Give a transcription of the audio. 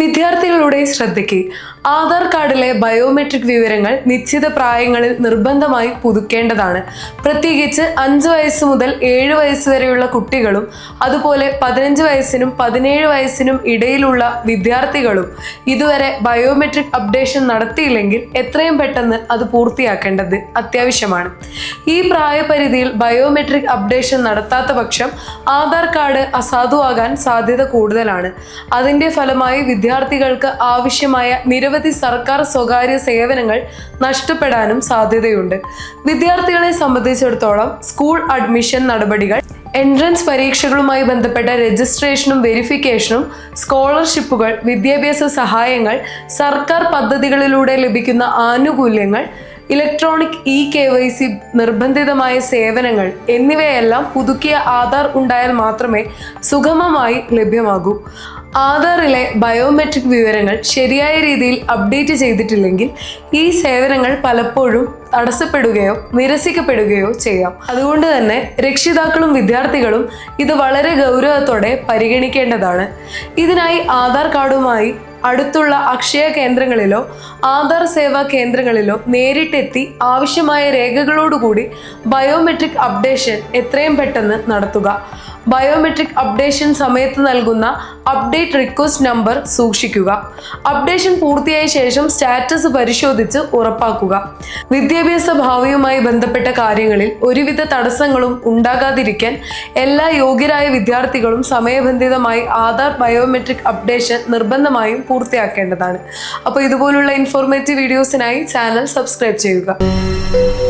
വിദ്യാർത്ഥികളുടെ ശ്രദ്ധയ്ക്ക് ആധാർ കാർഡിലെ ബയോമെട്രിക് വിവരങ്ങൾ നിശ്ചിത പ്രായങ്ങളിൽ നിർബന്ധമായി പുതുക്കേണ്ടതാണ്. പ്രത്യേകിച്ച് അഞ്ച് വയസ്സ് മുതൽ ഏഴ് വയസ്സ് വരെയുള്ള കുട്ടികളും അതുപോലെ പതിനഞ്ച് വയസ്സിനും പതിനേഴ് വയസ്സിനും ഇടയിലുള്ള വിദ്യാർത്ഥികളും ഇതുവരെ ബയോമെട്രിക് അപ്ഡേഷൻ നടത്തിയില്ലെങ്കിൽ എത്രയും പെട്ടെന്ന് അത് പൂർത്തിയാക്കേണ്ടത് അത്യാവശ്യമാണ്. ഈ പ്രായപരിധിയിൽ ബയോമെട്രിക് അപ്ഡേഷൻ നടത്താത്ത പക്ഷം ആധാർ കാർഡ് അസാധുവാകാൻ സാധ്യത കൂടുതലാണ്. അതിന്റെ ഫലമായി വിദ്യാർത്ഥികൾക്ക് ആവശ്യമായ നിരവധി സർക്കാർ സ്വകാര്യ സേവനങ്ങൾ നഷ്ടപ്പെടാനും സാധ്യതയുണ്ട്. വിദ്യാർത്ഥികളെ സംബന്ധിച്ചിടത്തോളം സ്കൂൾ അഡ്മിഷൻ നടപടികൾ എൻട്രൻസ് പരീക്ഷകളുമായി ബന്ധപ്പെട്ട രജിസ്ട്രേഷനും വെരിഫിക്കേഷനും സ്കോളർഷിപ്പുകൾ വിദ്യാഭ്യാസ സഹായങ്ങൾ സർക്കാർ പദ്ധതികളിലൂടെ ലഭിക്കുന്ന ആനുകൂല്യങ്ങൾ electronic E K Y C നിർബന്ധിതമായ സേവനങ്ങൾ എന്നിവയെല്ലാം പുതുക്കിയ ആധാർ ഉണ്ടായാൽ മാത്രമേ സുഗമമായി ലഭ്യമാകൂ. ആധാറിലെ ബയോമെട്രിക് വിവരങ്ങൾ ശരിയായ രീതിയിൽ അപ്ഡേറ്റ് ചെയ്തിട്ടില്ലെങ്കിൽ ഈ സേവനങ്ങൾ പലപ്പോഴും തടസ്സപ്പെടുകയോ നിരസിക്കപ്പെടുകയോ ചെയ്യാം. അതുകൊണ്ട് തന്നെ രക്ഷിതാക്കളും വിദ്യാർത്ഥികളും ഇത് വളരെ ഗൗരവത്തോടെ പരിഗണിക്കേണ്ടതാണ്. ഇതിനായി ആധാർ കാർഡുമായി അടുത്തുള്ള അക്ഷയ കേന്ദ്രങ്ങളിലോ ആധാർ സേവാ കേന്ദ്രങ്ങളിലോ നേരിട്ടെത്തി ആവശ്യമായ രേഖകളോടുകൂടി ബയോമെട്രിക് അപ്ഡേഷൻ എത്രയും പെട്ടെന്ന് നടത്തുക. ബയോമെട്രിക് അപ്ഡേഷൻ സമയത്ത് നൽകുന്ന അപ്ഡേറ്റ് റിക്വസ്റ്റ് നമ്പർ സൂക്ഷിക്കുക. അപ്ഡേഷൻ പൂർത്തിയായ ശേഷം സ്റ്റാറ്റസ് പരിശോധിച്ച് ഉറപ്പാക്കുക. വിദ്യാഭ്യാസ ഭാവിയുമായി ബന്ധപ്പെട്ട കാര്യങ്ങളിൽ ഒരുവിധ തടസ്സങ്ങളും ഉണ്ടാകാതിരിക്കാൻ എല്ലാ യോഗ്യരായ വിദ്യാർത്ഥികളും സമയബന്ധിതമായി ആധാർ ബയോമെട്രിക് അപ്ഡേഷൻ നിർബന്ധമായും പൂർത്തിയാക്കേണ്ടതാണ്. അപ്പോൾ ഇതുപോലുള്ള ഇൻഫോർമേറ്റീവ് വീഡിയോസിനായി ചാനൽ സബ്സ്ക്രൈബ് ചെയ്യുക.